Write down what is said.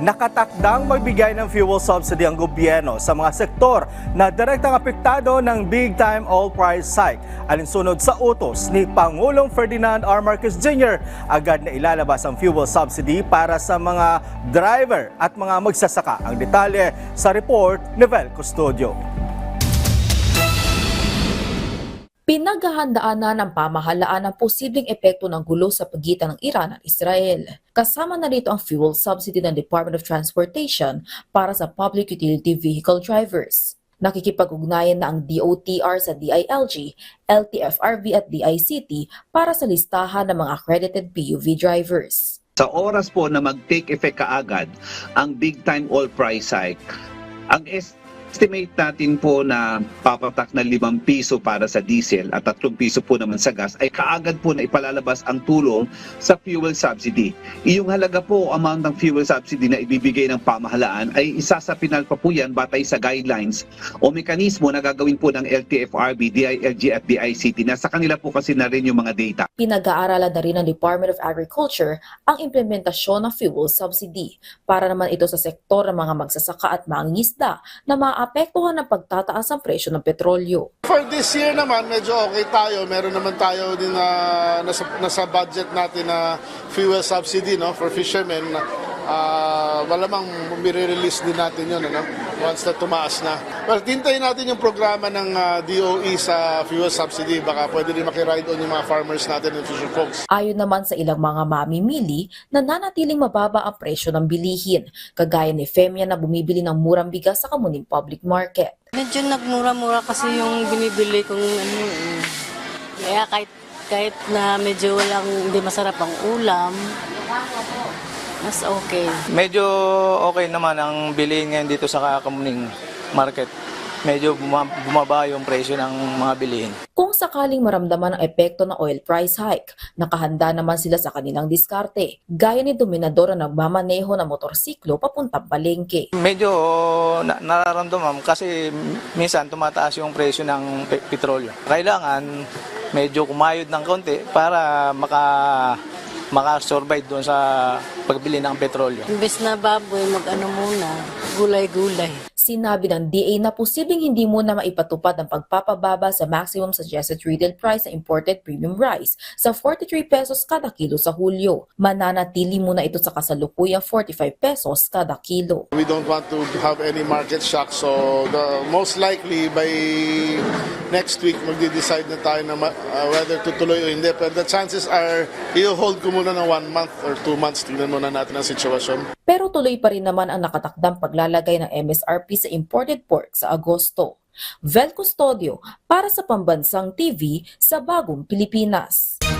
Nakatakdang magbigay ng fuel subsidy ang gobyerno sa mga sektor na direktang apektado ng big-time oil price hike. Alinsunod sa utos ni Pangulong Ferdinand R. Marcos Jr., agad na ilalabas ang fuel subsidy para sa mga driver at mga magsasaka. Ang detalye sa report ni Vel Custodio. Pinaghahandaan na ng pamahalaan ang posibleng epekto ng gulo sa pagitan ng Iran at Israel. Kasama na rito ang fuel subsidy ng Department of Transportation para sa public utility vehicle drivers. Nakikipag-ugnayan na ang DOTR sa DILG, LTFRB at DICT para sa listahan ng mga accredited PUV drivers. Sa oras po na mag-take effect kaagad ang big time oil price hike, ang estimate natin po na papatak na 5 piso para sa diesel at 3 piso po naman sa gas ay kaagad po na ipalalabas ang tulong sa fuel subsidy. Iyong halaga po amount ng fuel subsidy na ibibigay ng pamahalaan ay isasapinal pa po yan batay sa guidelines o mekanismo na gagawin po ng LTFRB, DILG at DICT. Nasa kanila po kasi na rin yung mga data. Pinag-aaralan na rin ng Department of Agriculture ang implementasyon ng fuel subsidy para naman ito sa sektor ng mga magsasaka at mangingisda na maapektuhan ng pagtataas ng presyo ng petrolyo. For this year naman, medyo okay tayo. Meron naman tayo din na nasa, nasa budget natin na fuel subsidy no, for fishermen. Ah, malamang release din natin yun ano, once na tumaas na. Well, tintayin natin yung programa ng ah, DOE sa fuel subsidy. Baka pwede rin makiride on yung mga farmers natin and fisher folks. Ayon naman sa ilang mga mamimili, nananatiling mababa ang presyo ng bilihin, kagaya ni Femia na bumibili ng murang bigas sa kamuning public market. Medyo nagmura-mura kasi yung binibili kong ano eh. Kaya kahit, kahit na medyo walang hindi masarap ang ulam, mas okay. Medyo okay naman ang bilihin ngayon dito sa Kamuning Market. Medyo buma- bumaba yung presyo ng mga bilihin. Kung sakaling maramdaman ang epekto ng oil price hike, nakahanda naman sila sa kanilang diskarte, gaya ni Dominador na nagmamaneho ng motorsiklo papuntang palengke. Medyo na- nararamdaman kasi minsan tumataas yung presyo ng pe- petrolyo. Kailangan medyo kumayod ng konti para maka maka-survive doon sa pagbili ng petrolyo. Imbes na baboy, mag-ano muna, gulay-gulay. Sinabi ng DA na posibleng hindi muna maipatupad ang pagpapababa sa maximum suggested retail price ng imported premium rice sa 43 pesos kada kilo sa Hulyo. Mananatili muna ito sa kasalukuyang 45 pesos kada kilo. We don't want to have any market shock. So the, most likely by next week magde-decide na tayo na ma- uh, whether tutuloy o hindi. Pero the chances are i-hold ko muna ng one month or two months. Tingnan muna natin ang sitwasyon. Pero tuloy pa rin naman ang nakatakdang paglalagay ng MSRP sa imported pork sa Agosto. Vel Custodio para sa Pambansang TV sa Bagong Pilipinas.